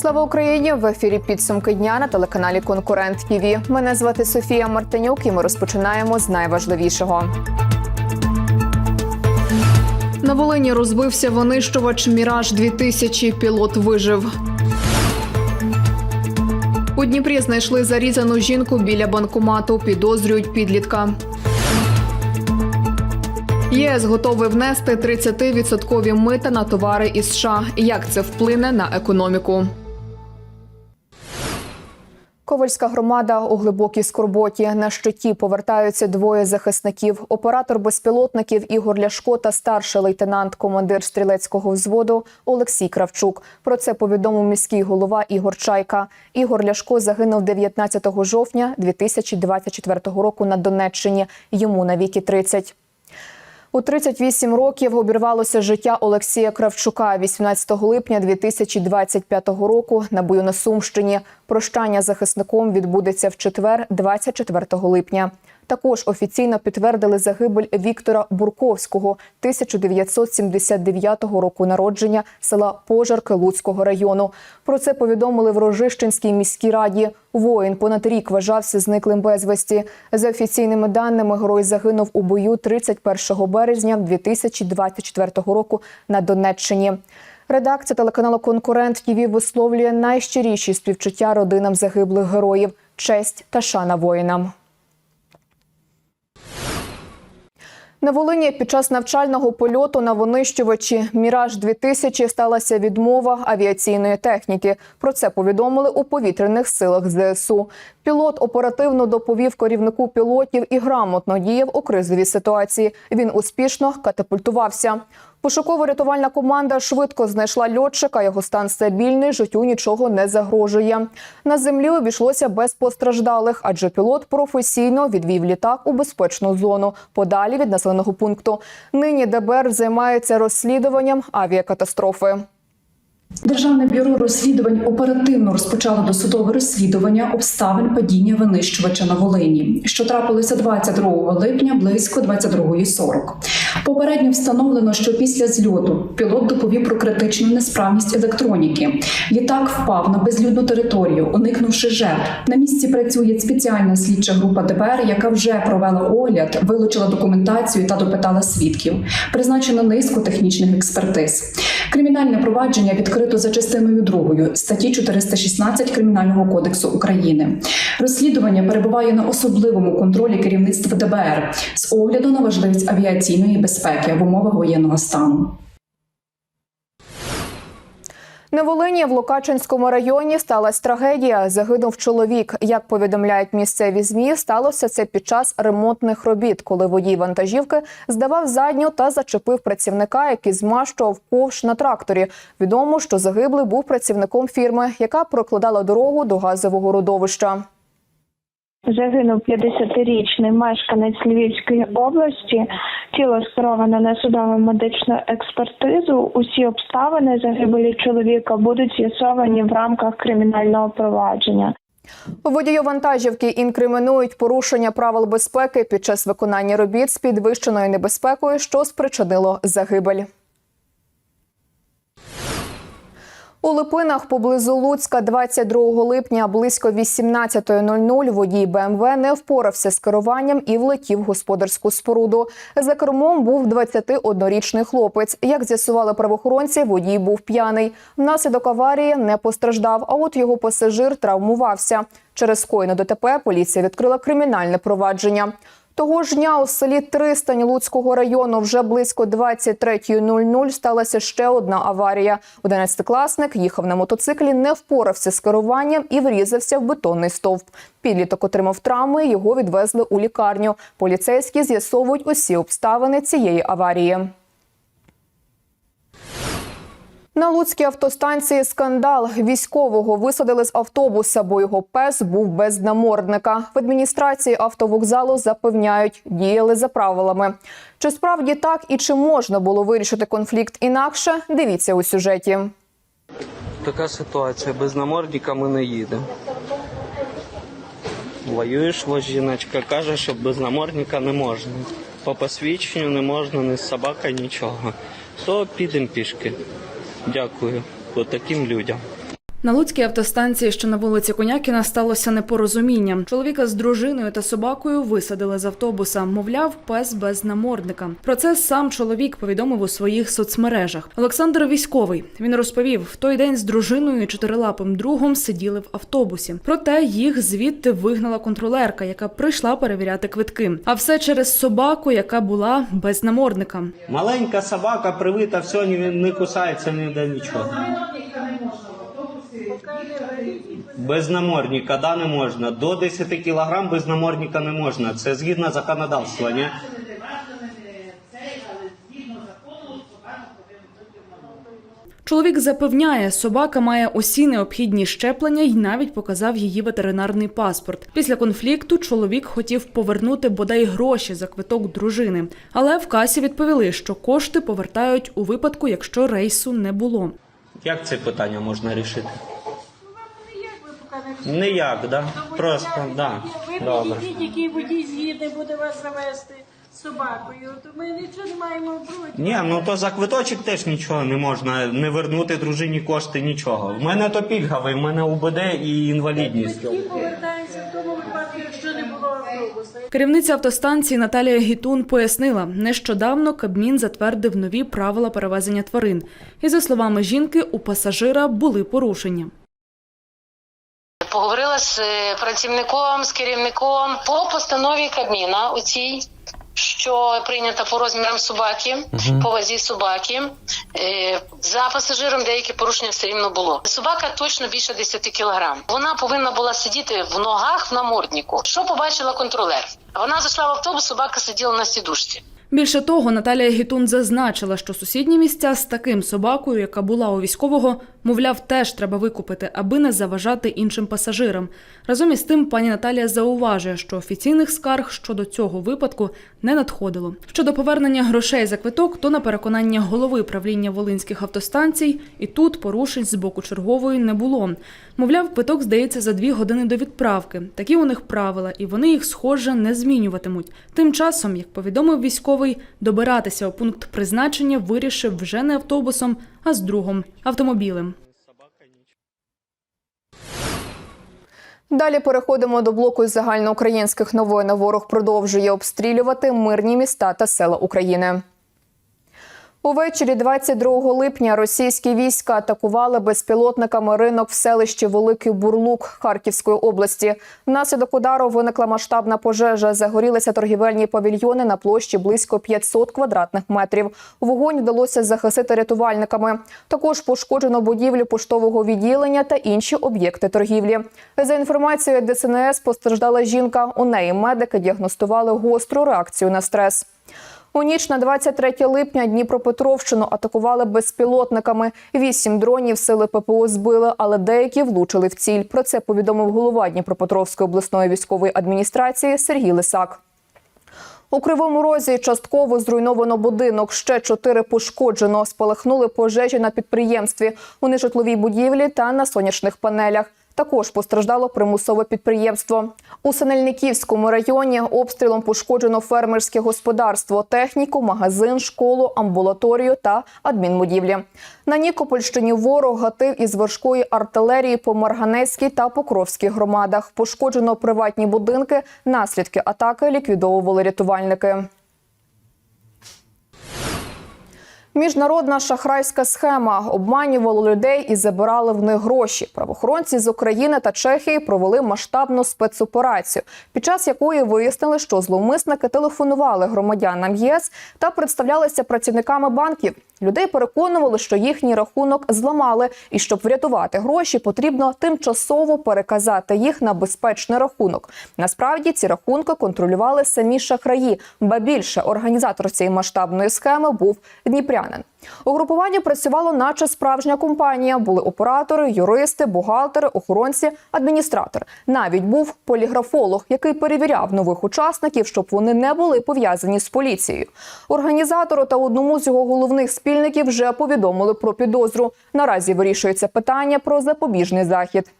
Слава Україні! В ефірі підсумки дня на телеканалі Конкурент ТІВІ. Мене звати Софія Мартинюк, і ми розпочинаємо з найважливішого. На Волині розбився винищувач Міраж 2000 Пілот вижив. У Дніпрі знайшли зарізану жінку біля банкомату. Підозрюють підлітка. ЄС готовий внести 30-відсоткові мита на товари із США. Як це вплине на економіку? Ковальська громада у глибокій скорботі. На щиті повертаються двоє захисників: оператор безпілотників Ігор Ляшко та старший лейтенант, командир стрілецького взводу Олексій Кравчук. Про це повідомив міський голова Ігор Чайка. Ігор Ляшко загинув 19 жовтня 2024 року на Донеччині. Йому навіки 30. У 38 років обірвалося життя Олексія Кравчука 18 липня 2025 року на бою на Сумщині. Прощання захисником відбудеться в четвер, 24 липня. Також офіційно підтвердили загибель Віктора Бурковського 1979 року народження села Пожарки Луцького району. Про це повідомили в Рожищенській міській раді. Воїн понад рік вважався зниклим безвісті. За офіційними даними, герой загинув у бою 31 березня 2024 року на Донеччині. Редакція телеканалу Конкурент ТІВІ висловлює найщиріші співчуття родинам загиблих героїв, честь та шана воїнам. На Волині під час навчального польоту на винищувачі Міраж 2000 сталася відмова авіаційної техніки. Про це повідомили у повітряних силах ЗСУ. Пілот оперативно доповів керівнику пілотів і грамотно діяв у кризовій ситуації. Він успішно катапультувався. Пошуково-рятувальна команда швидко знайшла льотчика. Його стан стабільний, життю нічого не загрожує. На землі обійшлося без постраждалих, адже пілот професійно відвів літак у безпечну зону подалі від населеного пункту. Нині ДБР займається розслідуванням авіакатастрофи. Державне бюро розслідувань оперативно розпочало досудове розслідування обставин падіння винищувача на Волині, що трапилося 22 липня близько 22.40. Попередньо встановлено, що після зльоту пілот доповів про критичну несправність електроніки. Літак впав на безлюдну територію, уникнувши жертв. На місці працює спеціальна слідча група ДБР, яка вже провела огляд, вилучила документацію та допитала свідків. Призначено низку технічних експертиз. Кримінальне провадження відкрито за частиною 2 статті 416 Кримінального кодексу України. Розслідування перебуває на особливому контролі керівництва ДБР з огляду на важливість авіаційної безпеки в умовах воєнного стану. На Волині в Лукачинському районі сталася трагедія. Загинув чоловік. Як повідомляють місцеві змі, сталося це під час ремонтних робіт, коли водій вантажівки здавав задню та зачепив працівника, який змащував ковш на тракторі. Відомо, що загиблий був працівником фірми, яка прокладала дорогу до газового родовища. Загинув 50-річний мешканець Львівської області. Тіло скеровано на судову медичну експертизу. Усі обставини загибелі чоловіка будуть з'ясовані в рамках кримінального провадження. Водію вантажівки інкримінують порушення правил безпеки під час виконання робіт з підвищеною небезпекою, що спричинило загибель. У Липинах поблизу Луцька 22 липня близько 18.00 водій БМВ не впорався з керуванням і влетів в господарську споруду. За кермом був 21-річний хлопець. Як з'ясували правоохоронці, водій був п'яний. Внаслідок аварії не постраждав, а от його пасажир травмувався. Через скоєне ДТП поліція відкрила кримінальне провадження. Того ж дня у селі Тристань Луцького району вже близько 23.00 сталася ще одна аварія. Одинадцятикласник їхав на мотоциклі, не впорався з керуванням і врізався в бетонний стовп. Підліток отримав травми, його відвезли у лікарню. Поліцейські з'ясовують усі обставини цієї аварії. На Луцькій автостанції скандал. Військового висадили з автобуса, бо його пес був без намордника. В адміністрації автовокзалу запевняють, діяли за правилами. Чи справді так і чи можна було вирішити конфлікт інакше? Дивіться у сюжеті. Така ситуація. Без намордника ми не їдемо. Воюєш, жіночка каже, що без намордника не можна. По посвідченню не можна, ні з собакою, нічого. То підемо пішки. Дякую. отаким людям. На Луцькій автостанції, що на вулиці Конякіна, сталося непорозуміння. Чоловіка з дружиною та собакою висадили з автобуса. Мовляв, пес без намордника. Про це сам чоловік повідомив у своїх соцмережах. Олександр військовий. Він розповів, в той день з дружиною і чотирилапим другом сиділи в автобусі. Проте їх звідти вигнала контролерка, яка прийшла перевіряти квитки. А все через собаку, яка була без намордника. Маленька собака привита, все, не, кусається ніде нічого. Без намордника, да, не можна. До 10 кілограм без намордника не можна. Це згідно законодавства, ні? Чоловік запевняє, собака має усі необхідні щеплення і навіть показав її ветеринарний паспорт. Після конфлікту чоловік хотів повернути бодай гроші за квиток дружини, але в касі відповіли, що кошти повертають у випадку, якщо рейсу не було. Як це питання можна рішити? Ніяк ви поки не Ніяк, да? Просто, да. Ви Добре. підійдіть, який водій згідний буде вас завести з собакою, то ми нічого не маємо проти. Ні, ну то за квиточок теж нічого не можна, не вернути дружині кошти, нічого. В мене то пільговий, в мене УБД і інвалідність. Батьки повертаються в тому випадку, якщо не було автобуса. Керівниця автостанції Наталія Гітун пояснила, нещодавно Кабмін затвердив нові правила перевезення тварин. І за словами жінки, у пасажира були порушення. Поговорила з е, працівником, з керівником по постанові Кабміна у цій, що прийнята по розмірам собаки, по вазі собаки. Е, За пасажиром деякі порушення все рівно було. Собака точно більше 10 кілограм. Вона повинна була сидіти в ногах в наморднику. Що побачила контролер? Вона зайшла в автобус, собака сиділа на сідушці. Більше того, Наталія Гітун зазначила, що сусідні місця з таким собакою, яка була у військового, мовляв, теж треба викупити, аби не заважати іншим пасажирам. Разом із тим, пані Наталія зауважує, що офіційних скарг щодо цього випадку не надходило. Щодо повернення грошей за квиток, то на переконання голови правління волинських автостанцій, і тут порушень з боку чергової не було. Мовляв, квиток здається за дві години до відправки. Такі у них правила, і вони їх схоже не змінюватимуть. Тим часом, як повідомив військовий, добиратися у пункт призначення вирішив вже не автобусом, а з другом автомобілем. Далі переходимо до блоку із загальноукраїнських новин. Ворог продовжує обстрілювати мирні міста та села України. Увечері 22 липня російські війська атакували безпілотниками ринок в селищі Великий Бурлук Харківської області. Внаслідок удару виникла масштабна пожежа. Загорілися торгівельні павільйони на площі близько 500 квадратних метрів. Вогонь вдалося захистити рятувальниками. Також пошкоджено будівлю поштового відділення та інші об'єкти торгівлі. За інформацією ДСНС, постраждала жінка. У неї медики діагностували гостру реакцію на стрес. У ніч на 23 липня Дніпропетровщину атакували безпілотниками. Вісім дронів сили ППО збили, але деякі влучили в ціль. Про це повідомив голова Дніпропетровської обласної військової адміністрації Сергій Лисак. У Кривому Розі частково зруйновано будинок. Ще чотири пошкоджено. Спалахнули пожежі на підприємстві у нежитловій будівлі та на сонячних панелях. Також постраждало примусове підприємство. У Синельниківському районі обстрілом пошкоджено фермерське господарство, техніку, магазин, школу, амбулаторію та адмінбудівлі. На Нікопольщині ворог гатив із важкої артилерії по Марганецькій та Покровській громадах. Пошкоджено приватні будинки. Наслідки атаки ліквідовували рятувальники. Міжнародна шахрайська схема обманювала людей і забирали в них гроші. Правоохоронці з України та Чехії провели масштабну спецоперацію, під час якої вияснили, що зловмисники телефонували громадянам ЄС та представлялися працівниками банків. Людей переконували, що їхній рахунок зламали, і щоб врятувати гроші, потрібно тимчасово переказати їх на безпечний рахунок. Насправді ці рахунки контролювали самі шахраї, ба більше організатор цієї масштабної схеми був дніпрянин. У групуванні працювало, наче справжня компанія. Були оператори, юристи, бухгалтери, охоронці, адміністратор. Навіть був поліграфолог, який перевіряв нових учасників, щоб вони не були пов'язані з поліцією. Організатору та одному з його головних спільників вже повідомили про підозру. Наразі вирішується питання про запобіжний захід.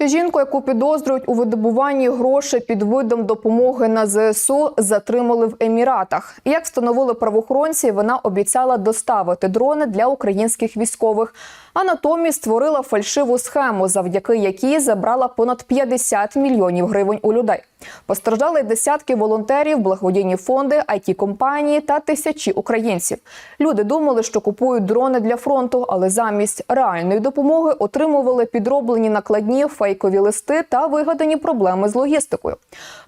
Жінку, яку підозрюють у видобуванні грошей під видом допомоги на ЗСУ, затримали в Еміратах. Як встановили правоохоронці, вона обіцяла доставити дрони для українських військових, а натомість створила фальшиву схему, завдяки якій забрала понад 50 мільйонів гривень у людей. Постраждали десятки волонтерів, благодійні фонди, it компанії та тисячі українців. Люди думали, що купують дрони для фронту, але замість реальної допомоги отримували підроблені накладні фейкові листи та вигадані проблеми з логістикою.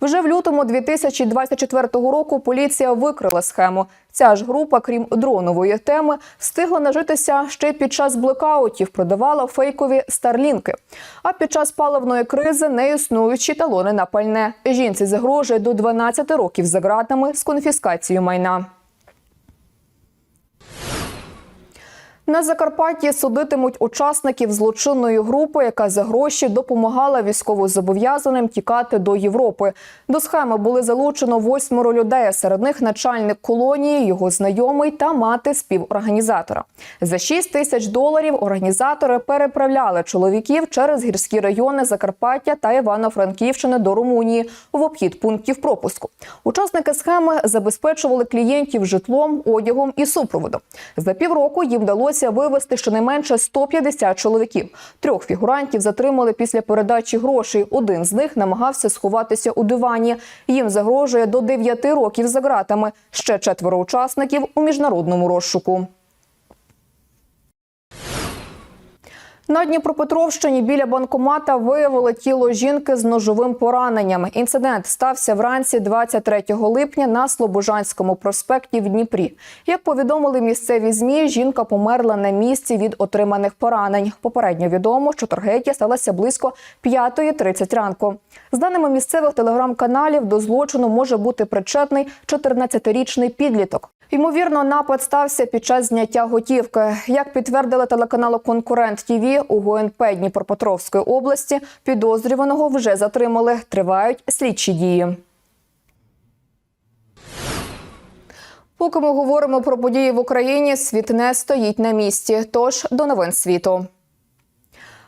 Вже в лютому 2024 року поліція викрила схему. Ця ж група, крім дронової теми, встигла нажитися ще під час блекаутів, продавала фейкові старлінки. А під час паливної кризи не існуючі талони на пальне. Жінці загрожує до 12 років за ґратами з конфіскацією майна. На Закарпатті судитимуть учасників злочинної групи, яка за гроші допомагала військовозобов'язаним тікати до Європи. До схеми були залучено восьмеро людей. Серед них начальник колонії, його знайомий та мати співорганізатора. За 6 тисяч доларів організатори переправляли чоловіків через гірські райони Закарпаття та Івано-Франківщини до Румунії в обхід пунктів пропуску. Учасники схеми забезпечували клієнтів житлом, одягом і супроводом. За півроку їм вдалося вивезти щонайменше 150 чоловіків. Трьох фігурантів затримали після передачі грошей. Один з них намагався сховатися у дивані. Їм загрожує до 9 років за ґратами. Ще четверо учасників у міжнародному розшуку. На Дніпропетровщині біля банкомата виявили тіло жінки з ножовим пораненням. Інцидент стався вранці 23 липня на Слобожанському проспекті в Дніпрі. Як повідомили місцеві змі, жінка померла на місці від отриманих поранень. Попередньо відомо, що трагедія сталася близько 5.30 ранку. З даними місцевих телеграм-каналів, до злочину може бути причетний 14-річний підліток. Ймовірно, напад стався під час зняття готівки. Як підтвердили телеканалу Конкурент ТІВІ у ГУНП Дніпропетровської області, підозрюваного вже затримали. Тривають слідчі дії. Поки ми говоримо про події в Україні, світ не стоїть на місці. Тож до новин світу.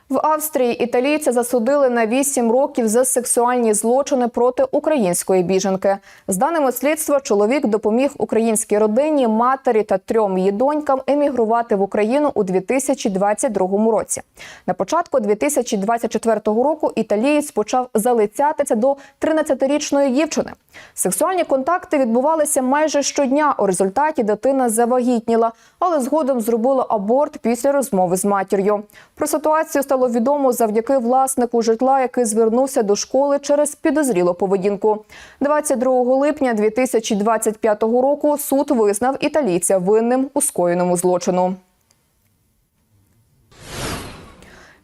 В Австрії італійця засудили на 8 років за сексуальні злочини проти української біженки. З даними слідства, чоловік допоміг українській родині, матері та трьом її донькам емігрувати в Україну у 2022 році. На початку 2024 року італієць почав залицятися до 13-річної дівчини. Сексуальні контакти відбувалися майже щодня. У результаті дитина завагітніла, але згодом зробила аборт після розмови з матір'ю. Про ситуацію стало відомо завдяки власнику житла, який звернувся до школи через підозрілу поведінку. 22 липня 2025 року суд визнав італійця винним у скоєному злочину.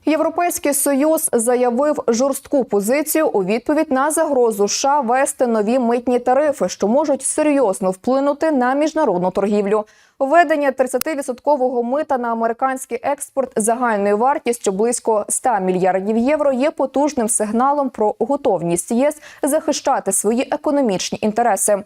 Європейський союз заявив жорстку позицію у відповідь на загрозу США вести нові митні тарифи, що можуть серйозно вплинути на міжнародну торгівлю. Введення 30-відсоткового мита на американський експорт загальною вартістю близько 100 мільярдів євро є потужним сигналом про готовність ЄС захищати свої економічні інтереси.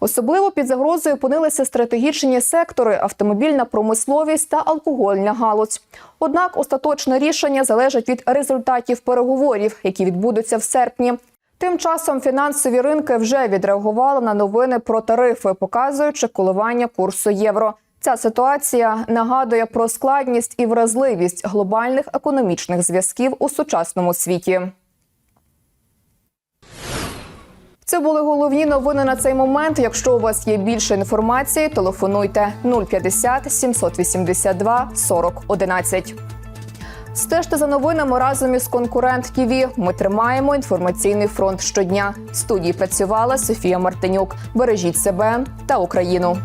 Особливо під загрозою опинилися стратегічні сектори, автомобільна промисловість та алкогольна галузь. Однак остаточне рішення залежить від результатів переговорів, які відбудуться в серпні. Тим часом фінансові ринки вже відреагували на новини про тарифи, показуючи коливання курсу євро. Ця ситуація нагадує про складність і вразливість глобальних економічних зв'язків у сучасному світі. Це були головні новини на цей момент. Якщо у вас є більше інформації, телефонуйте 050 782 40 11. Стежте за новинами разом із конкурент ТІВІ. Ми тримаємо інформаційний фронт щодня. В студії працювала Софія Мартинюк. Бережіть себе та Україну.